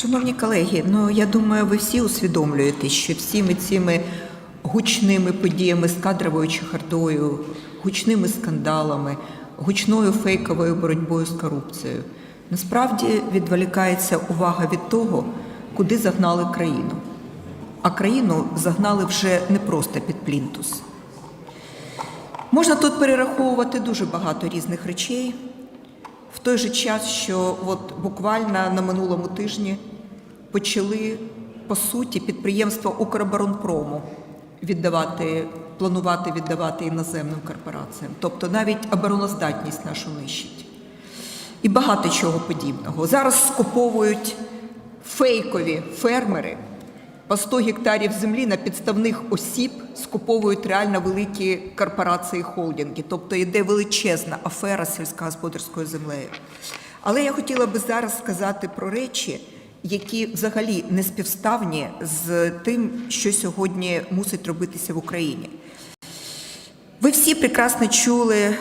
Шановні колеги, ну я думаю, ви всі усвідомлюєте, що всіми цими гучними подіями з кадровою чехардою, гучними скандалами, гучною фейковою боротьбою з корупцією насправді відволікається увага від того, куди загнали країну. А країну загнали вже не просто під плінтус. Можна тут перераховувати дуже багато різних речей. В той же час, що от буквально на минулому тижні почали по суті підприємства Укроборонпрому віддавати, планувати віддавати іноземним корпораціям, тобто навіть обороноздатність нашу нищить. І багато чого подібного. Зараз скуповують фейкові фермери по 100 гектарів землі на підставних осіб скуповують реально великі корпорації холдинги, тобто йде величезна афера сільськогосподарською землею. Але я хотіла би зараз сказати про речі, які взагалі не співставні з тим, що сьогодні мусить робитися в Україні. Ви всі прекрасно чули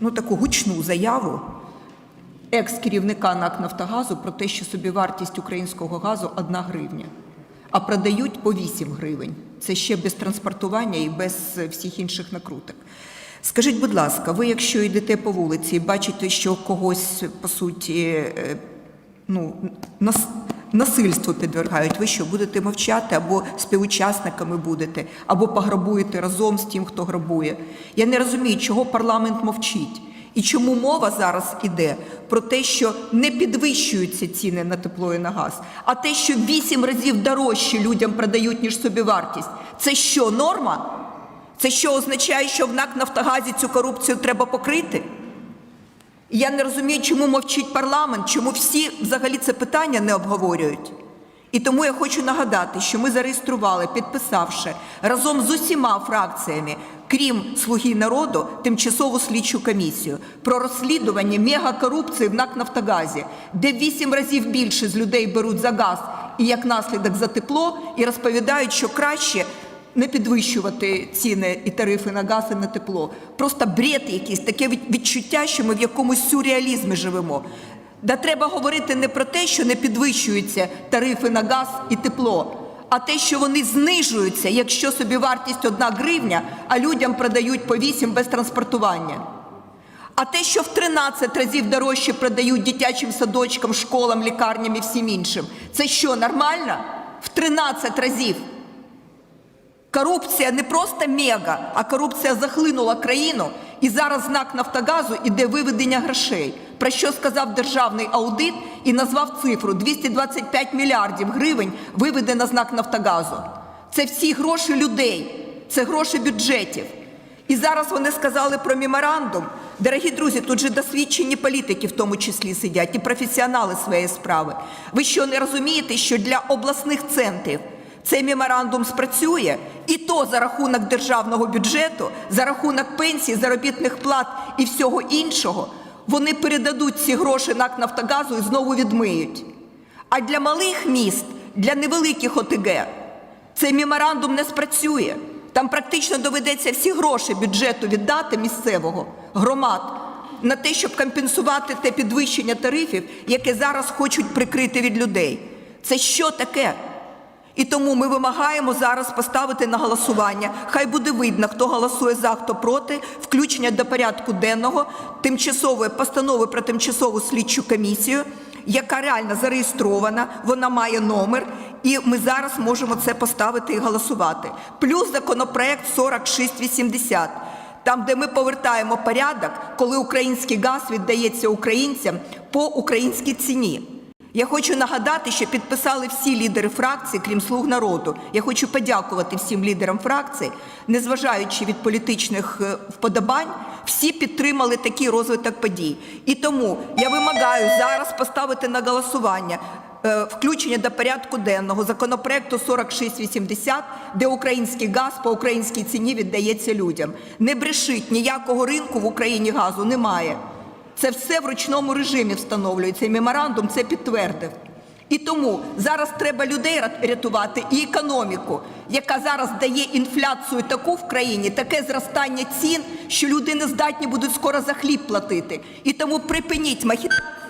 ну, таку гучну заяву екс-керівника НАК Нафтогазу про те, що собівартість українського газу 1 гривня, а продають по 8 гривень. Це ще без транспортування і без всіх інших накруток. Скажіть, будь ласка, ви, якщо йдете по вулиці і бачите, що когось по суті е, ну, нас, насильству підвергають, ви що будете мовчати або співучасниками будете, або пограбуєте разом з тим, хто грабує? Я не розумію, чого парламент мовчить. І чому мова зараз іде про те, що не підвищуються ціни на тепло і на газ, а те, що вісім разів дорожче людям продають, ніж собівартість, це що, норма? Це що означає, що в НАК Нафтогазі цю корупцію треба покрити? Я не розумію, чому мовчить парламент, чому всі взагалі це питання не обговорюють. І тому я хочу нагадати, що ми зареєстрували, підписавши разом з усіма фракціями, крім Слуги народу, тимчасову слідчу комісію про розслідування мегакорупції в НАК Нафтогазі, де вісім разів більше з людей беруть за газ і як наслідок за тепло, і розповідають, що краще не підвищувати ціни і тарифи на газ і на тепло. Просто бред якийсь, таке відчуття, що ми в якомусь сюрреалізмі живемо. Да треба говорити не про те, що не підвищуються тарифи на газ і тепло, а те, що вони знижуються, якщо собі вартість одна гривня, а людям продають по 8 без транспортування. А те, що в 13 разів дорожче продають дитячим садочкам, школам, лікарням і всім іншим, це що, нормально? В 13 разів. Корупція не просто мега, а корупція захлинула країну. І зараз знак Нафтогазу іде виведення грошей. Про що сказав державний аудит і назвав цифру 225 мільярдів гривень виведено знак Нафтогазу. Це всі гроші людей, це гроші бюджетів. І зараз вони сказали про меморандум. Дорогі друзі, тут же досвідчені політики в тому числі сидять і професіонали своєї справи. Ви що не розумієте, що для обласних центрів цей меморандум спрацює, і то за рахунок державного бюджету, за рахунок пенсій, заробітних плат і всього іншого, вони передадуть ці гроші НАК Нафтогазу і знову відмиють. А для малих міст, для невеликих ОТГ цей меморандум не спрацює. Там практично доведеться всі гроші бюджету віддати місцевого громад на те, щоб компенсувати те підвищення тарифів, яке зараз хочуть прикрити від людей. Це що таке? І тому ми вимагаємо зараз поставити на голосування. Хай буде видно, хто голосує за, хто проти, включення до порядку денного тимчасової постанови про тимчасову слідчу комісію, яка реально зареєстрована, вона має номер, і ми зараз можемо це поставити і голосувати. Плюс законопроект 4680. Там, де ми повертаємо порядок, коли український газ віддається українцям по українській ціні. Я хочу нагадати, що підписали всі лідери фракцій, крім слуг народу. Я хочу подякувати всім лідерам фракцій, незважаючи від політичних е, вподобань, всі підтримали такий розвиток подій. І тому я вимагаю зараз поставити на голосування. е, Включення до порядку денного законопроекту 4680, де український газ по українській ціні віддається людям. Не брешіть, ніякого ринку в Україні газу немає. Це все в ручному режимі встановлюється. І меморандум це підтвердив. І тому зараз треба людей рятувати і економіку, яка зараз дає інфляцію таку в країні, таке зростання цін, що люди не здатні будуть скоро за хліб платити. І тому припиніть махінацію.